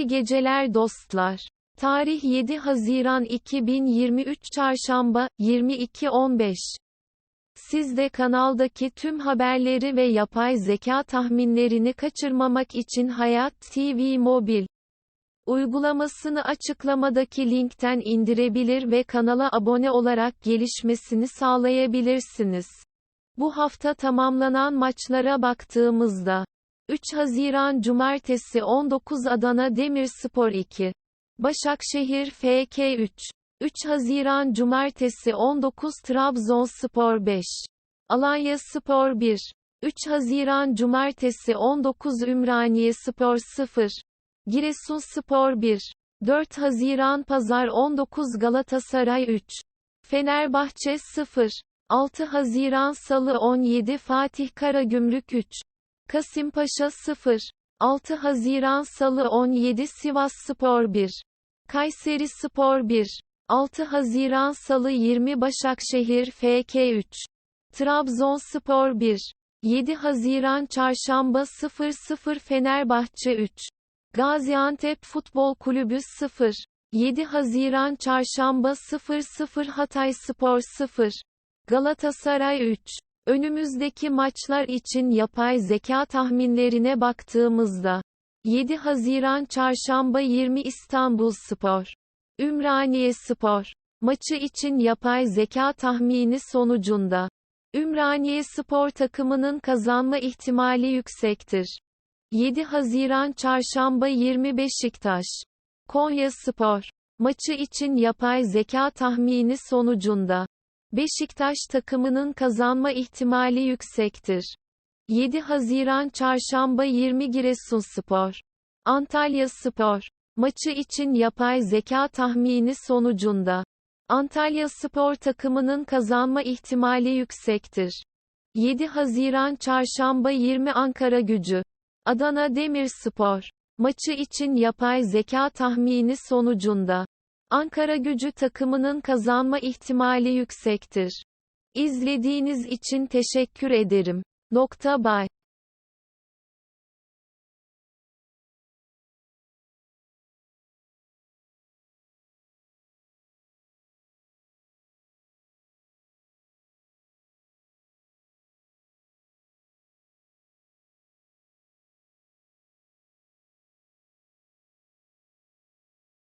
İyi geceler dostlar. Tarih 7 Haziran 2023 Çarşamba, 22.15. Siz de kanaldaki tüm haberleri ve yapay zeka tahminlerini kaçırmamak için Hayat TV Mobil uygulamasını açıklamadaki linkten indirebilir ve kanala abone olarak gelişmesini sağlayabilirsiniz. Bu hafta tamamlanan maçlara baktığımızda 3 Haziran Cumartesi 19 Adana Demirspor 2 Başakşehir FK 3 3 Haziran Cumartesi 19 Trabzonspor 5 Alanya Spor 1 3 Haziran Cumartesi 19 Ümraniye Spor 0 Giresunspor 1 4 Haziran Pazar 19 Galatasaray 3 Fenerbahçe 0 6 Haziran Salı 17 Fatih Karagümrük 3 Kasımpaşa 0 6 Haziran Salı 17 Sivas Spor 1 Kayseri Spor 1 6 Haziran Salı 20 Başakşehir FK 3 Trabzonspor 1 7 Haziran Çarşamba 00 Fenerbahçe 3 Gaziantep Futbol Kulübü 0 7 Haziran Çarşamba 00 Hatay Spor 0 Galatasaray 3 Önümüzdeki maçlar için yapay zeka tahminlerine baktığımızda 7 Haziran Çarşamba 20 İstanbul Spor Ümraniye Spor maçı için yapay zeka tahmini sonucunda Ümraniye Spor takımının kazanma ihtimali yüksektir. 7 Haziran Çarşamba 20 Beşiktaş Konya Spor maçı için yapay zeka tahmini sonucunda Beşiktaş takımının kazanma ihtimali yüksektir. 7 Haziran Çarşamba 20 Giresunspor Antalya Spor. Maçı için yapay zeka tahmini sonucunda. Antalya Spor takımının kazanma ihtimali yüksektir. 7 Haziran Çarşamba 20 Ankara Gücü. Adana Demirspor. Maçı için yapay zeka tahmini sonucunda Ankara Gücü takımının kazanma ihtimali yüksektir. İzlediğiniz için teşekkür ederim. Nokta bay.